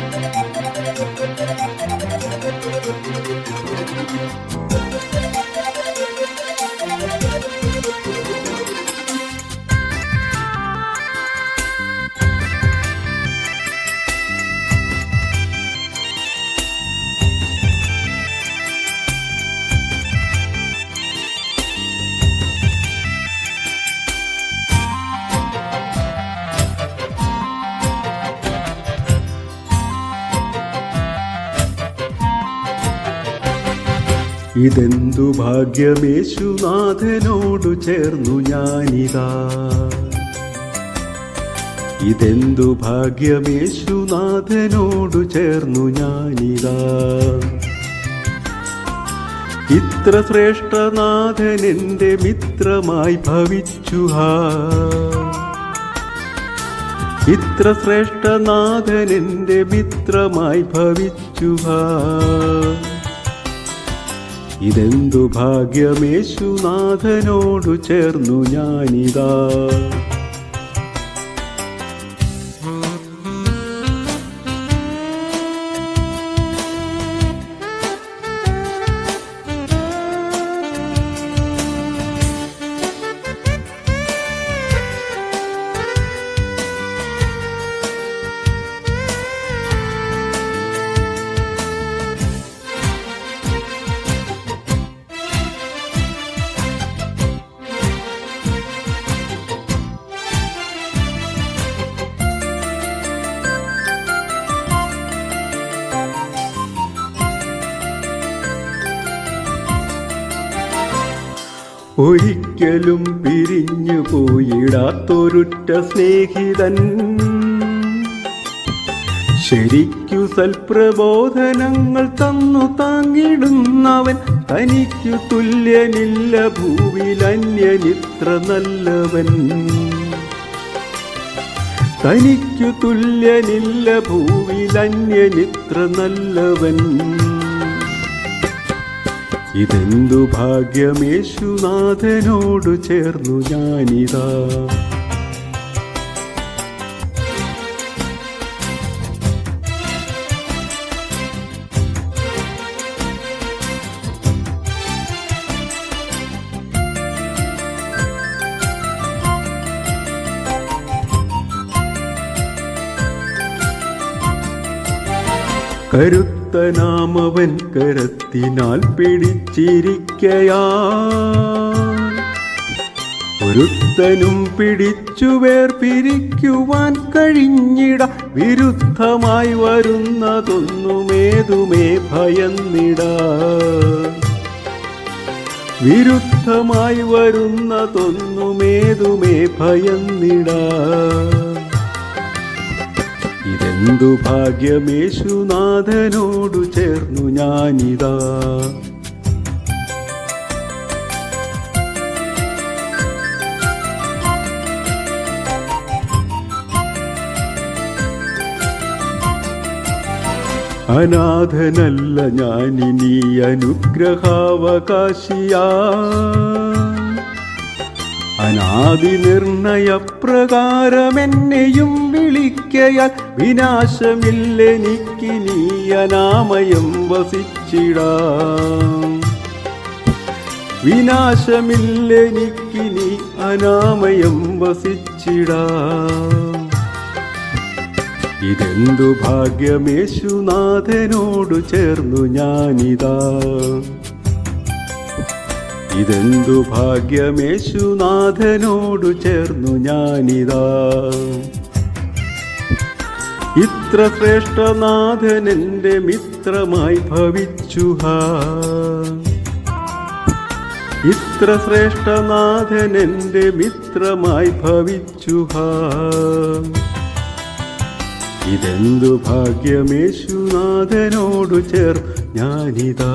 Thank you. ഇതെന്തു ഭാഗ്യമേശുനാഥനോടു ചേർന്നു ഞാനിതാ. ഇതെന്തു ഭാഗ്യമേശുനാഥനോടു ചേർന്നു ഞാനിതാ. ഇത്ര ശ്രേഷ്ഠനാഥൻ എന്റെ മിത്രമായി ഭവിച്ചു ഇത്ര ശ്രേഷ്ഠനാഥൻ എന്റെ മിത്രമായി ഭവിച്ചു ഇതെന്തു ഭാഗ്യമേശുനാഥനോടു ചേർന്നു ഞാനിതാ. ഒരിക്കലും പിരിഞ്ഞു പോയിടാത്തൊരുറ്റ സ്നേഹിതൻ. ശരിക്കു സൽപ്രബോധനങ്ങൾ തന്നു താങ്ങിടുന്നവൻ തനിക്കു തുല്യനില്ല ഭൂവിൽ അന്യനിത്ര നല്ലവൻ. തനിക്കു തുല്യനില്ല ഭൂവിൽ അന്യനിത്ര നല്ലവൻ. ഇതെന്തു ഭാഗ്യം ഭാഗ്യമേശുനാഥനോടു ചേർന്നു ഞാനിതാ. കരുത്തനാമവൻ കരത്തിനാൽ പിടിച്ചിരിക്കയാ. ഒരുത്തനും പിടിച്ചു വേർ പിരിക്കുവാൻ കഴിഞ്ഞിട വിരുദ്ധമായി വരുന്നതൊന്നുമേതുമേ ഭയന്നിട. വിരുദ്ധമായി വരുന്നതൊന്നുമേതുമേ ഭയന്നിടാ. ഇതെന്തു ഭാഗ്യമേശുനാഥനോടു ചേർന്നു ഞാനിതാ. അനാഥനല്ല ഞാനിനി അനുഗ്രഹാവകാശിയാ. അനാദി നിർണയപ്രകാരമെന്നെയും വിളിക്കയാൽ വിനാശമില്ലെനിക്കിനി അനാമയം വസിച്ചിടാം. വിനാശമില്ലെനിക്കിനി അനാമയം വസിച്ചിടാം. ഇതെന്തു ഭാഗ്യമേശുനാഥനോടു ചേർന്നു ഞാനിതാ. ഇതെന്തു ഭാഗ്യമേശുനാഥനോടു ചേർന്നു ഞാനിതാ. ഇത്ര ശ്രേഷ്ഠനാഥൻ എന്റെ മിത്രമായി ഭവിച്ചു ഇത്ര ശ്രേഷ്ഠനാഥൻ എന്റെ മിത്രമായി ഭവിച്ചു ഇതെന്തു ഭാഗ്യമേശുനാഥനോടു ചേർ ഞാനിതാ.